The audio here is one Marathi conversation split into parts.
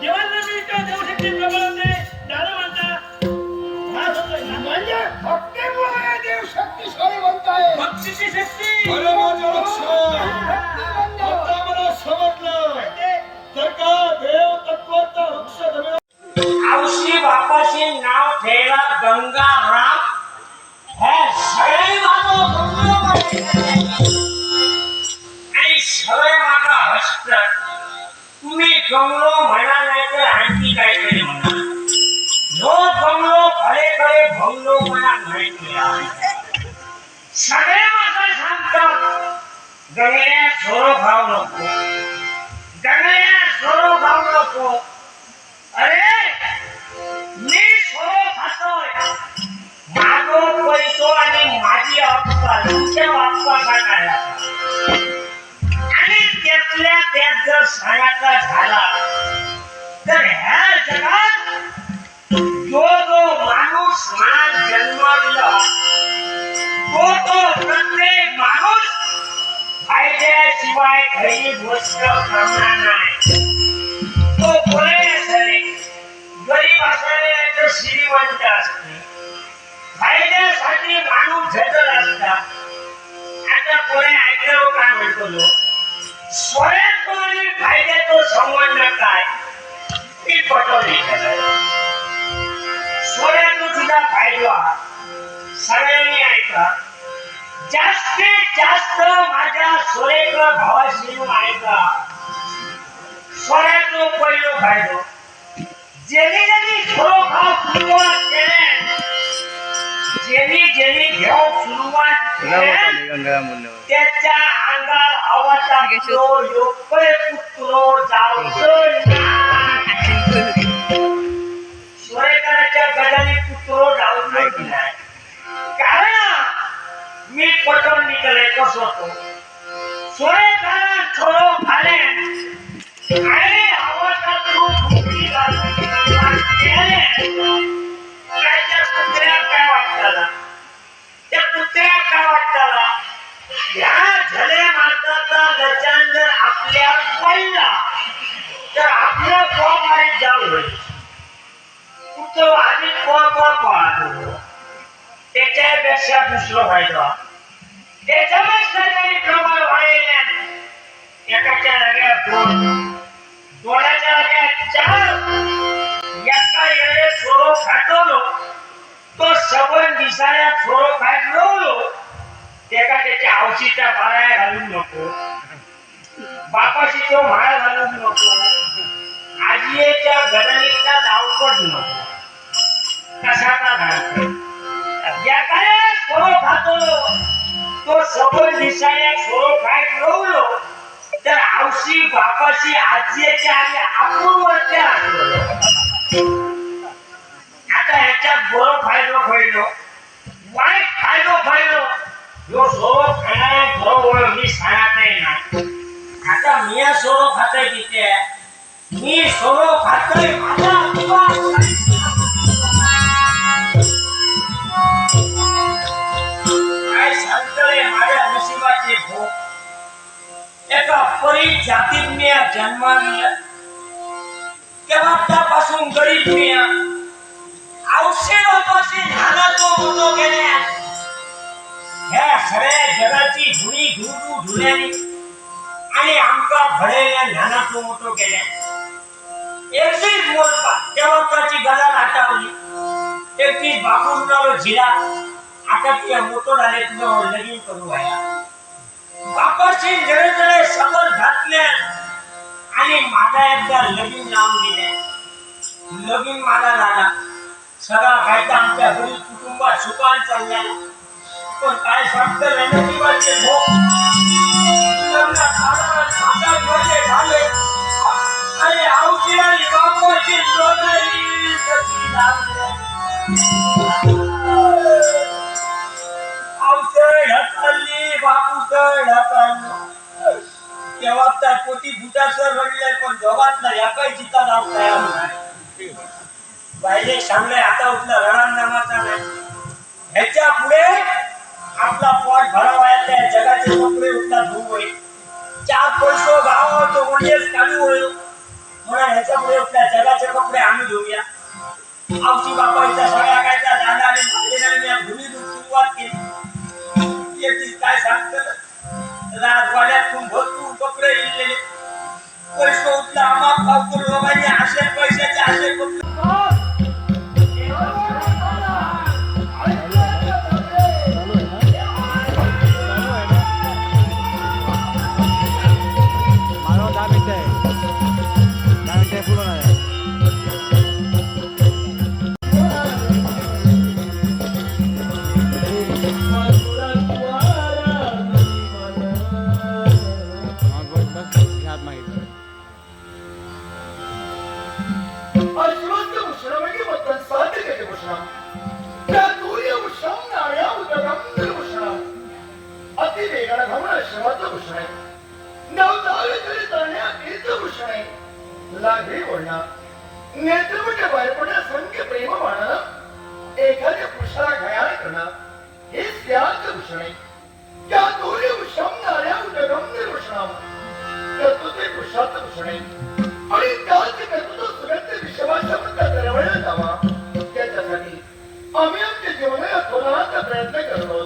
देवांना मिळतो. देवशक्ती म्हणतात भाव नको. गंगल्या सोरो भाव नको. अरे मी सोरो खातोय माझो पैसो आणि माझी अक्कल तुमच्या बाप्पाचा काय आणि त्यातल्या त्यात जर सांगायचा झाला तर ह्या फायद्याशिवाय खरी गोष्ट करणार नाही. तो पुढे असेल गरीब असणारे तर श्रीमंत असते फायद्यासाठी माणूस झटत असतात आता कोणी ऐकलं काय म्हणतो लो फायद्याचा संबंध काय? ती पटवली स्वरातून सुद्धा फायदा सगळ्यांनी ऐका जास्तीत जास्त माझ्या सुरेख भावाशी ऐका स्वरातलो पहिलो फायदो. जेणे जेणे खरोखर सुरुवात केले. जेणे जेणे घेऊन सुरुवात केली. त्याच्या अंगात अवतारो योग्य पुत्रो जावतो सुरेकराच्या गजाली पुत्रो जावतो नाही मी पटवून निघाले कस होतो? सुरेकरा छोडो खाले त्याच्या कुत्र्यात काय वाटताला त्या कुत्र्यात काय वाटताला या झले माताचा गजान जर आपल्या पहिला. तर आपलं कोण मारीत जाऊ होईल कुठं आधी कोण कोण पाहतो त्याच्यापेक्षा दुसरं व्हायचं एकाच्या दोन दोनाच्या चार. एका सोरो तो सबन सोरो खाट त्याका त्याच्या आवशीच्या बाळ्या घालून नको. बापाशी तो माळा घालून नको. आजीच्या गणनीचा धावपट नको. कशाचा घालतो एकाने सोरो खातो तो सबन दिसाया सोरो खाट लावलो तर आवशी बापाशी आजीच्या आणि अपूर्वच्या आता ह्याच्यात बरो फायदो फायदो वाईट फायदो फायदो यो सोरो खाणारे बरोबर मी सांगत नाही ना आता मी सोरो खातोय तिथे मी सोरो खातोय माझा त्यापासून गरीब मी औषधापाशी लहानातो मोठो गेल्या ह्या सगळ्या जगाची धुणी धुडू धुण्यानी आणि आमका भरेल्या लहानातो मोठो केल्या एकटीच मोठा तेव्हा त्याची गदा हटावली एकटीच बापूंना झिला आता ती मोठो झाले तुझं लगीन करू व्हाया बापाशी जरे जरे समोर घातल्या आणि माझा एकदा लगीन लावून दिले नवीन माला झाला सगळा फायदा आमच्या घरी कुटुंबात सुखान चालला पण काय सांगतं रणजीवाचे आणि तेव्हा त्या पोटी भुटासर रडले पण जगातला एकाही चिता दाब तयार पहिले सांगले आता उठलं रडान नाही ह्याच्या पुढे आपला पोट भरावा त्या जगाचे कपडे उठला धूप होईल. चार पैसो गाव तो म्हणजेच काढू होईल. म्हणून ह्याच्या पुढे उठल्या जगाचे कपडे आम्ही धुऊया. आवची बापाईचा सगळ्या काय त्या दादाने मारलेल्या मी धुनी सुरुवात केली. एकटीच काय सांगतं राजवाड्यातून भरपूर कपडे इल्लेले पैसे उठला आम्हा पावकर लोकांनी असे पैशाचे असे कपडे. साध्यते त्या सूर्य भूषणम नाळ्या उदरम निर्भूषणम अतिवेगन भ्रमण श्रमत्व आहे नवदावे तरी तीर्थ आहे बाहेर पडण्या संख्य प्रेम वाढणं एखाद्या पुरुषाला घायाळ करणं हे त्याच भूषण आहे त्या प्रयत्न करतो.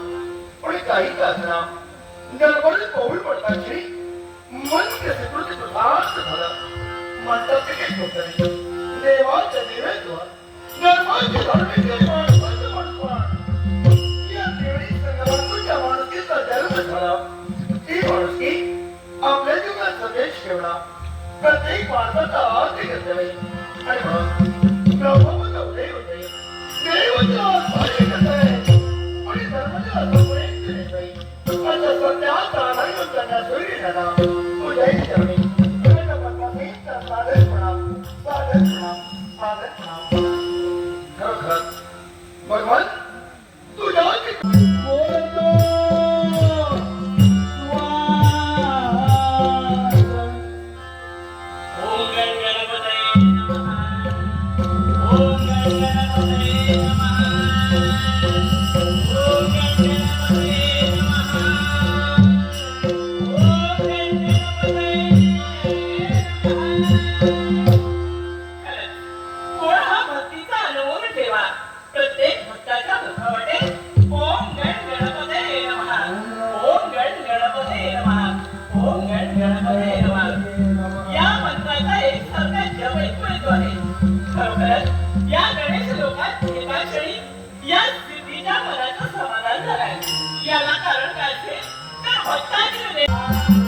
पण काही कासना गडबड पाऊल पडताची मन कसकृती सुधार्थ झालं. म्हणतात ते काही होत नाही देवाचं निवेद्य धर्माचे धार्मिक माणसाचं माणसं या त्रिवेणी संगमातून माणुसकीचा जन्म झाला. ती माणुसकी आपल्या जीवनात संदेश ठेवला. प्रत्येक माणसाचा आर्थिक कर्तव्य आणि भगवान কারোর কাছে হত্যা